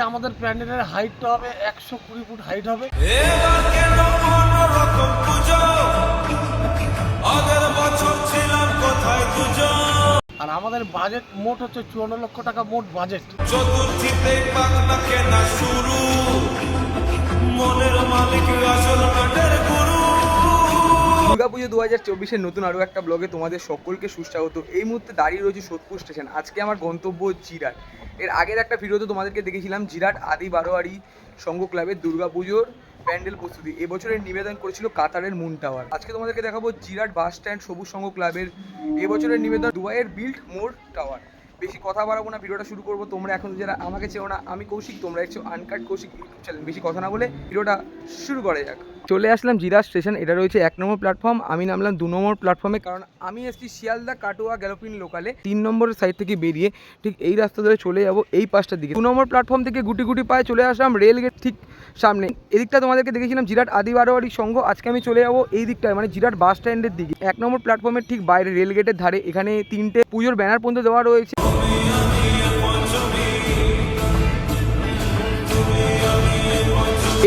আমাদের প্যান্ডেলের হাইটটা হবে একশো কুড়ি ফুট হাইট হবে। আর আমাদের বাজেট মোট হচ্ছে চুয়ান্ন লক্ষ টাকা মোট বাজেট চতুর্থীতে শুরু। মনের মালিক দুর্গাপুজো দু হাজার চব্বিশের নতুন আরও একটা ব্লগে তোমাদের সকলকে সুস্বাগত। এই মুহূর্তে দাঁড়িয়ে রয়েছে সোদপুর স্টেশন আজকে আমার গন্তব্য জিরাট। এর আগের একটা ভিডিওতে তোমাদেরকে দেখেছিলাম, জিরাট আদি বারোয়ারি সংঘ ক্লাবের দুর্গাপুজোর প্যান্ডেল প্রস্তুতি। এবছরের নিবেদন করেছিল কাতারের মুন টাওয়ার আজকে তোমাদেরকে দেখাবো জিরাট বাস স্ট্যান্ড সবুজ সংঘ ক্লাবের এবছরের নিবেদন দুবাইয়ের বিল্ড মোর টাওয়ার বেশি কথা বাড়াবো না ভিডিওটা শুরু করব। তোমরা এখন যারা আমাকে চেও না, আমি কৌশিক, তোমরা একটু আনকাট কৌশিক ইউটিউব চ্যানেল বেশি কথা না বলে ভিডিওটা শুরু করা যাক। চলে আসলাম জিরা স্টেশন, এটা রয়েছে এক নম্বর প্ল্যাটফর্ম আমি নামলাম দু নম্বর প্ল্যাটফর্মে কারণ আমি এসেছি শিয়ালদা কাটোয়া গ্যালোপিন লোকালে তিন নম্বরের সাইড থেকে বেরিয়ে ঠিক এই রাস্তা ধরে চলে যাব এই পাশটার দিকে। দু নম্বর প্ল্যাটফর্ম থেকে গুটি গুটি পায়ে চলে আসলাম রেল গেট ঠিক সামনে। এদিকটা তোমাদেরকে দেখেছিলাম জিরাট আদি বারোয়ারি সংঘ, আজকে আমি চলে যাব এই দিকটায় মানে জিরাট বাস স্ট্যান্ডের দিকে। এক নম্বর প্ল্যাটফর্মের ঠিক বাইরে রেল গেটের ধারে, এখানে তিনটে পুজোর ব্যানার পর্যন্ত দেওয়া রয়েছে।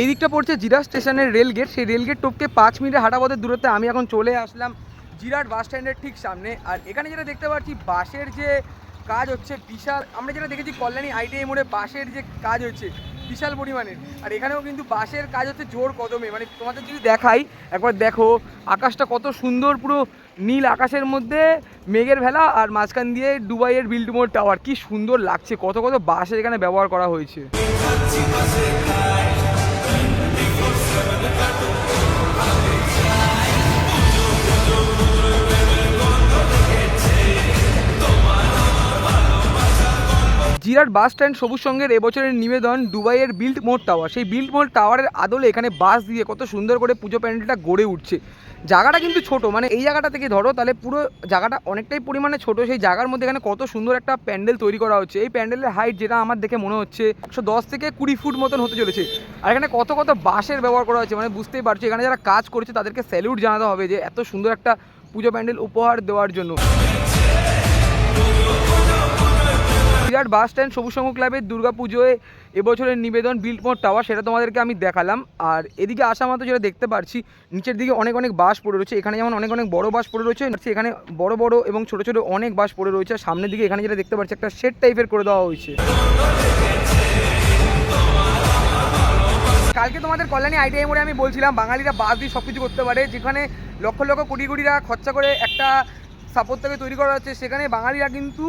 এই দিকটা পড়ছে জিরা স্টেশনের রেল গেট। সেই রেল গেট টপকে পাঁচ মিনিটে হাঁটা পথের দূরত্বে আমি এখন চলে আসলাম জিরাট বাস স্ট্যান্ডের ঠিক সামনে। আর এখানে যেটা দেখতে পাচ্ছি, বাসের যে কাজ হচ্ছে বিশাল, আমরা যেটা দেখেছি কল্যাণী আইটিআই মোড়ে বাসের যে কাজ হচ্ছে বিশাল পরিমাণের। আর এখানেও কিন্তু বাসের কাজ হচ্ছে জোর কদমে। মানে তোমাদের যদি দেখাই, একবার দেখো, আকাশটা কত সুন্দর পুরো নীল আকাশের মধ্যে, মেঘের ভেলা আর মাঝখান দিয়ে দুবাইয়ের বিল্ডমোর টাওয়ার। কি সুন্দর লাগছে, কত কত বাসের এখানে ব্যবহার করা হয়েছে। জিরাট বাস স্ট্যান্ড সবুজ সঙ্গের এবছরের নিবেদন দুবাইয়ের বিল্ড মোড় টাওয়ার। সেই বিল্ড মোড় টাওয়ারের আদলে এখানে বাস দিয়ে কত সুন্দর করে পুজো প্যান্ডেলটা গড়ে উঠছে। জায়গাটা কিন্তু ছোট মানে এই জায়গাটা থেকে ধরো তাহলে পুরো জায়গাটা অনেকটাই পরিমাণে ছোট, সেই জায়গার মধ্যে এখানে কত সুন্দর একটা প্যান্ডেল তৈরি করা হচ্ছে। এই প্যান্ডেলের হাইট যেটা আমার দেখে মনে হচ্ছে একশো দশ থেকে কুড়ি ফুট মতন হতে চলেছে। আর এখানে কত কত বাঁশের ব্যবহার করা হচ্ছে মানে বুঝতেই পারছ, এখানে যারা কাজ করছে তাদেরকে স্যালিউট জানাতে হবে যে এত সুন্দর একটা পুজো প্যান্ডেল উপহার দেওয়ার জন্য। বিরাট বাস স্ট্যান্ড সবুজ সংঘ ক্লাবের দুর্গা পুজোয় এবছরের নিবেদন বিল্ডমোর টাওয়ার, সেটা তোমাদেরকে আমি দেখালাম। আর এদিকে আসা মাত্র যেটা দেখতে পাচ্ছি নিচের দিকে অনেক অনেক বাস পড়ে রয়েছে। এখানে যেমন অনেক অনেক বড় বাস পড়ে রয়েছে এখানে বড় বড় এবং ছোট ছোট অনেক বাস পড়ে রয়েছে। সামনের দিকে এখানে যেটা দেখতে পাচ্ছি একটা শেড টাইপের করে দেওয়া হয়েছে। কালকে তোমাদের কল্যাণী আইটিআই মোড়ে আমি বলছিলাম, বাঙালিরা বাস দিয়ে সব কিছু করতে পারে, যেখানে লক্ষ লক্ষ কোটি কোটি টাকা খরচা করে একটা স্থাপত্যকে তৈরি করা হচ্ছে। সেখানে বাঙালিরা কিন্তু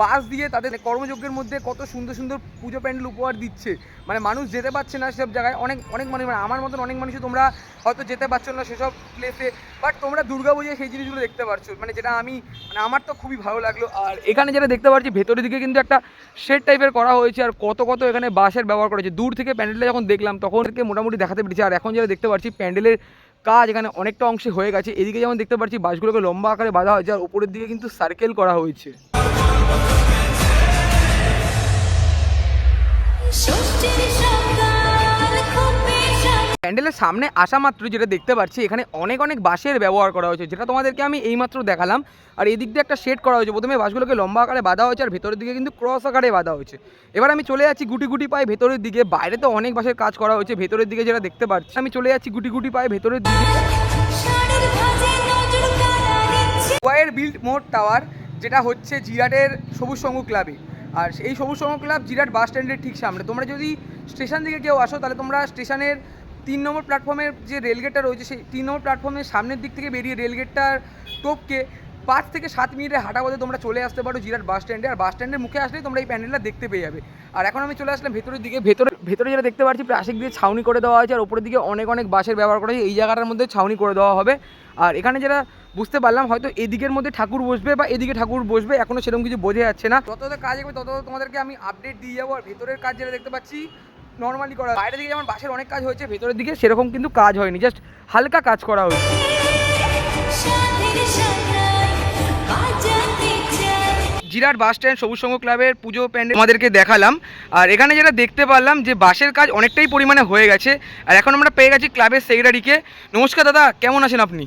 বাস দিয়ে তাদের কর্মযজ্ঞের মধ্যে কত সুন্দর সুন্দর পুজো প্যান্ডেল উপহার দিচ্ছে। মানে মানুষ যেতে পারছে না সেসব জায়গায়। অনেক অনেক মানুষ মানে আমার মতন অনেক মানুষই তোমরা হয়তো যেতে পারছ না সেসব প্লেসে বাট তোমরা দুর্গা পুজোয় সেই জিনিসগুলো দেখতে পারছ। মানে যেটা আমি মানে আমার তো খুবই ভালো লাগল। আর এখানে যেটা দেখতে পাচ্ছি, ভেতরের দিকে কিন্তু একটা শেড টাইপের করা হয়েছে। আর কত কত এখানে বাসের ব্যবহার করেছে দূর থেকে প্যান্ডেলটা যখন দেখলাম, তখন একে মোটামুটি দেখাতে পেরেছি। আর এখন যেটা দেখতে পাচ্ছি, প্যান্ডেলের কাজ এখানে অনেকটা অংশে হয়ে গেছে। এদিকে যেমন দেখতে পাচ্ছি বাসগুলোকে লম্বা আকারে বাঁধা হয়েছে। আর উপরের দিকে কিন্তু সার্কেল করা হয়েছে। প্যান্ডেলের সামনে আসা মাত্র যেটা দেখতে পাচ্ছি এখানে অনেক অনেক বাঁশের ব্যবহার করা হয়েছে যেটা তোমাদেরকে আমি এইমাত্র দেখালাম। আর এই দিক দিয়ে একটা শেড করা হয়েছে প্রথমে বাসগুলোকে লম্বা আকারে বাঁধা হয়েছে আর ভেতরের দিকে কিন্তু ক্রস আকারে বাঁধা হয়েছে। এবার আমি চলে যাচ্ছি গুটি গুটি পায়ে ভেতরের দিকে বাইরে তো অনেক বাসের কাজ করা হয়েছে ভেতরের দিকে যেটা দেখতে পাচ্ছি আমি চলে যাচ্ছি গুটি গুটি পায়ে ভেতরের দিকে। ওয়াইয়ের বিল্ড মোড় টাওয়ার যেটা হচ্ছে জিরাটের সবুজ সংঘ ক্লাবে। আর এই সবুজ সংঘ ক্লাব জিরাট বাস স্ট্যান্ডের ঠিক সামনে। তোমরা যদি স্টেশন থেকে কেউ আসো, তাহলে তোমরা স্টেশনের তিন নম্বর প্ল্যাটফর্মের যে রেলগেটটা রয়েছে, সেই তিন নম্বর প্ল্যাটফর্মের সামনের দিক থেকে বেরিয়ে রেলগেটটার টোপকে পাঁচ থেকে সাত মিনিটের হাঁটা পথে তোমরা চলে আসতে পারো জিরাট বাস স্ট্যান্ডে, আর বাস স্ট্যান্ডের মুখে আসলেই তোমরা এই প্যান্ডেলটা দেখতে পেয়ে যাবে। আর এখন আমি চলে আসলাম ভেতরের দিকে। ভেতরে ভেতরে যেটা দেখতে পাচ্ছি প্লাস্টিক দিয়ে ছাউনি করে দেওয়া হয়েছে, আর ওপরের দিকে অনেক অনেক বাসের ব্যবহার করা হয়েছে। এই জায়গাটার মধ্যে ছাউনি করে দেওয়া হবে। আর এখানে যেটা বুঝতে পারলাম, হয়তো এদিকের মধ্যে ঠাকুর বসবে বা এদিকে ঠাকুর বসবে, এখনও সেরকম কিছু বোঝা যাচ্ছে না। যত কাজ হবে, তত তত তোমাদেরকে আমি আপডেট দিয়ে যাব। আর ভেতরের কাজ যেটা দেখতে পাচ্ছি নর্মালি করা বাইরে দিকে যেমন বাসের অনেক কাজ হয়েছে, ভেতরের দিকে সেরকম কিন্তু কাজ হয়নি জাস্ট হালকা কাজ করা হয়েছে। জিরাট বাস স্ট্যান্ড সবুজ সংঘ ক্লাবের পুজো প্যান্ডেল আমাদেরকে দেখালাম। আর এখানে যেটা দেখতে পারলাম যে বাসের কাজ অনেকটাই পরিমাণে হয়ে গেছে। আর এখন আমরা পেয়ে গেছি ক্লাবের সেক্রেটারিকে। নমস্কার দাদা কেমন আছেন আপনি?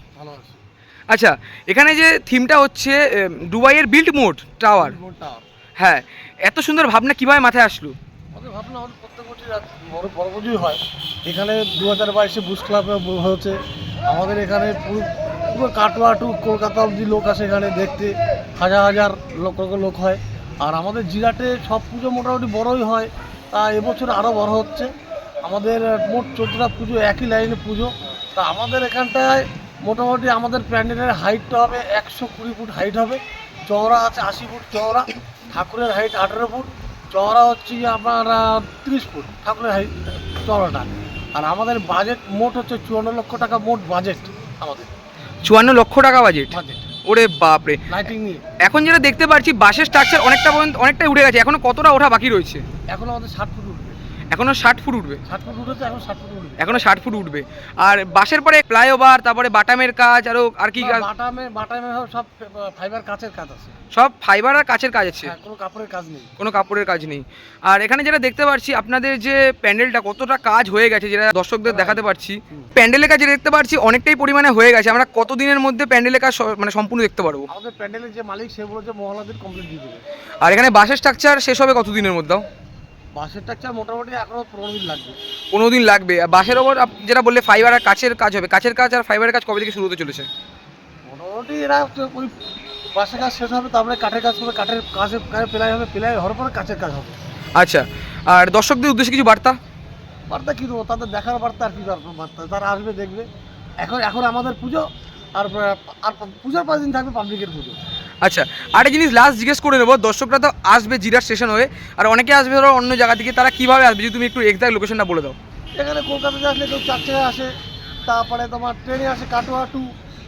আচ্ছা এখানে যে থিমটা হচ্ছে দুবাইয়ের বিল্ড মোড টাওয়ার। বিল্ড মোড় টাওয়ার। হ্যাঁ এত সুন্দর ভাবনা কীভাবে মাথায় আসলো? ভাবনা প্রত্যেক বছর বড় বড় পুজোই হয়। এখানে দু হাজার বাইশে বুস ক্লাবে হয়েছে। আমাদের এখানে কাটোয়া টু কলকাতা অবধি লোক আসে এখানে দেখতে। হাজার হাজার লোক লোক হয়। আর আমাদের জিরাটে সব পুজো মোটামুটি বড়ই হয়। তা এবছর আরও বড় হচ্ছে। আমাদের মোট চোদ্দটা পুজো একই লাইনে পুজো। তা আমাদের এখানটায় মোটামুটি আমাদের প্যান্ডেলের হাইটটা হবে একশো কুড়ি ফুট হাইট হবে। চওড়া আছে আশি ফুট চওড়া। ঠাকুরের হাইট আঠেরো ফুট। চওড়া হচ্ছে আপনার তিরিশ ফুট ঠাকুরের হাইট, চওড়াটা। আর আমাদের বাজেট মোট হচ্ছে চুয়ান্ন লক্ষ টাকা মোট বাজেট আমাদের। চুয়ান্ন লক্ষ টাকা বাজেট ওরে বাপরে। এখন যেটা দেখতে পাচ্ছি বাসের স্ট্রাকচার অনেকটা পর্যন্ত অনেকটাই উঠে গেছে। এখনও কতটা ওঠা বাকি রয়েছে? এখন আমাদের ষাট এখনও ষাট ফুট উঠবে। ষাট ফুট উঠেছে এখন ষাট ফুট উঠবে এখনও ষাট ফুট উঠবে। আর বাসের পরে ফ্লাইওভার তারপরে বাটামের কাজ আরও আর কি কাজ? বাটামে বাটামে সব ফাইবার কাচের কাজ আছে। সব ফাইবার আর কাচের কাজ আছে। হ্যাঁ কোনো কাপড়ের কাজ নেই। কোনো কাপড়ের কাজ নেই। আর এখানে যেটা দেখতে পাচ্ছি আপনাদের যে প্যান্ডেলটা কতটা কাজ হয়ে গেছে যেটা দর্শকদের দেখাতে পারছি। প্যান্ডেলের কাজ দেখতে পাচ্ছি অনেকটাই পরিমাণে হয়ে গেছে। আমরা কত দিনের মধ্যে প্যান্ডেলের কাজ মানে সম্পূর্ণ দেখতে পারব? আমাদের প্যান্ডেলের যে মালিক সে বলেছে মহলাদের কমপ্লিট দিয়ে দেবে। আর এখানে বাসের স্ট্রাকচার শেষ হবে কত দিনের মধ্যে বাসের মোটামুটি এখনও পনেরো দিন লাগবে। পনেরো দিন লাগবে। আর বাসের ওপর আপ- যেটা বললে ফাইবার আর কাছের কাজ হবে কাছের কাজ আর ফাইবারের কাজ কবে থেকে শুরু হতে চলেছে? মোটামুটি এরা তো ওই বাসের কাজ শেষ হবে তারপরে কাঠের কাজ করবে কাঠের কাজে কাজে পেলাই হবে পেলাই হওয়ার পরে কাছের কাজ হবে। আচ্ছা আর দর্শকদের উদ্দেশ্যে কিছু বার্তা? বার্তা কী দেবো? তাদের দেখার বার্তা আর কি দরকার বার্তা? তারা আসবে দেখবে। এখন এখন আমাদের পুজো আর আর পুজোর পাঁচ দিন থাকবে পাবলিকের পুজো। আচ্ছা আর একটা জিনিস লাস্ট জিজ্ঞেস করে নেব দর্শকরা তো আসবে জিরাট স্টেশন হয়ে আর অনেকে আসবে ধরো অন্য জায়গা থেকে তারা কীভাবে আসবে? যদি তুমি একটু এক্সাক্ট লোকেশনটা বলে দাও। এখানে কলকাতাতে আসলে কেউ চারটে আসে তারপরে তোমার ট্রেনে আসে কাটোয়া টু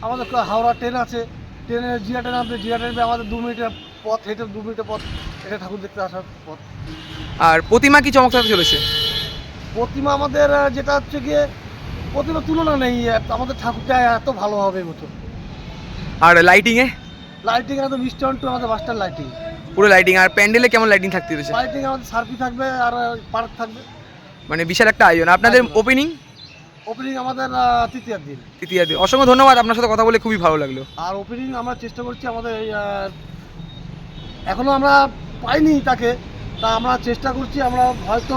আমাদের হাওড়া ট্রেন আছে। ট্রেনে জিরা ট্রেন আসবে জিরা ট্রেনে আমাদের দু মিনিটের পথ হেঁটে দু মিনিটের পথ এটা ঠাকুর দেখতে আসার পথ। আর প্রতিমা কি চমক থাকতে চলেছে? প্রতিমা আমাদের যেটা হচ্ছে গিয়ে প্রতিমা তুলনা নেই আমাদের ঠাকুরটা এত ভালো হবে মতো আর লাইটিংয়ে লাইটিং একদম টু আমাদের বাসটার লাইটিং পুরো লাইটিং আর প্যান্ডেলে কেমন লাইটিং থাকতে চলেছে লাইটিং আমাদের সার্ফি থাকবে আর পার্ক থাকবে। মানে বিশাল একটা আয়োজন। আপনাদের ওপেনিং ওপেনিং আমাদের তৃতীয় দিন। তৃতীয় দিন। অসংখ্য ধন্যবাদ আপনার সাথে কথা বলে খুবই ভালো লাগল। আর ওপেনিং আমরা চেষ্টা করছি আমাদের এই, আহ, এখনও আমরা পাইনি তাকে। তা আমরা চেষ্টা করছি আমরা হয়তো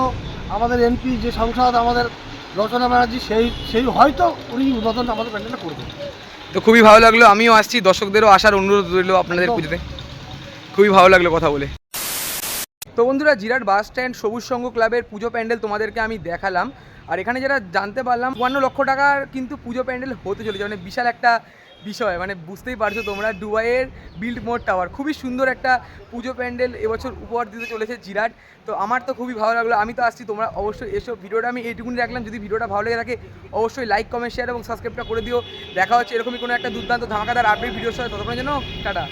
আমাদের এমপি যে সংসদ আমাদের রচনা ব্যানার্জি সেই সেই হয়তো উনি উদ্বোধন আমাদের প্যান্ডেলটা করবেন। তো খুবই ভালো লাগল আমিও আসছি দর্শকদেরও আসার অনুরোধ রইল আপনাদের পুজোতে। খুবই ভালো লাগল কথা বলে। তো বন্ধুরা জিরাট বাস স্ট্যান্ড সবুজ সংঘ ক্লাবের পুজো প্যান্ডেল তোমাদেরকে আমি দেখালাম। আর এখানে যারা জানতে পারলাম চুয়ান্ন লক্ষ টাকার কিন্তু পুজো প্যান্ডেল হতে চলেছে। মানে বিশাল একটা বিষয় মানে বুঝতেই পারছ তোমরা, দুবাইয়ের বিল্ড মোড টাওয়ার। খুবই সুন্দর একটা পুজো প্যান্ডেল এবছর উপহার দিতে চলেছে জিরাট। তো আমার তো খুবই ভালো লাগল, আমি তো আসছি, তোমরা অবশ্যই এসো। ভিডিওটা আমি এইটুকুনি রাখলাম, যদি ভিডিওটা ভালো লেগে থাকে, অবশ্যই লাইক কমেন্ট শেয়ার এবং সাবস্ক্রাইবটা করে দিও। দেখা হচ্ছে এরকমই কোনো একটা দুর্দান্ত ধামাকাদার আপডেট ভিডিওর সাথে, ততক্ষণের জন্য টাটা।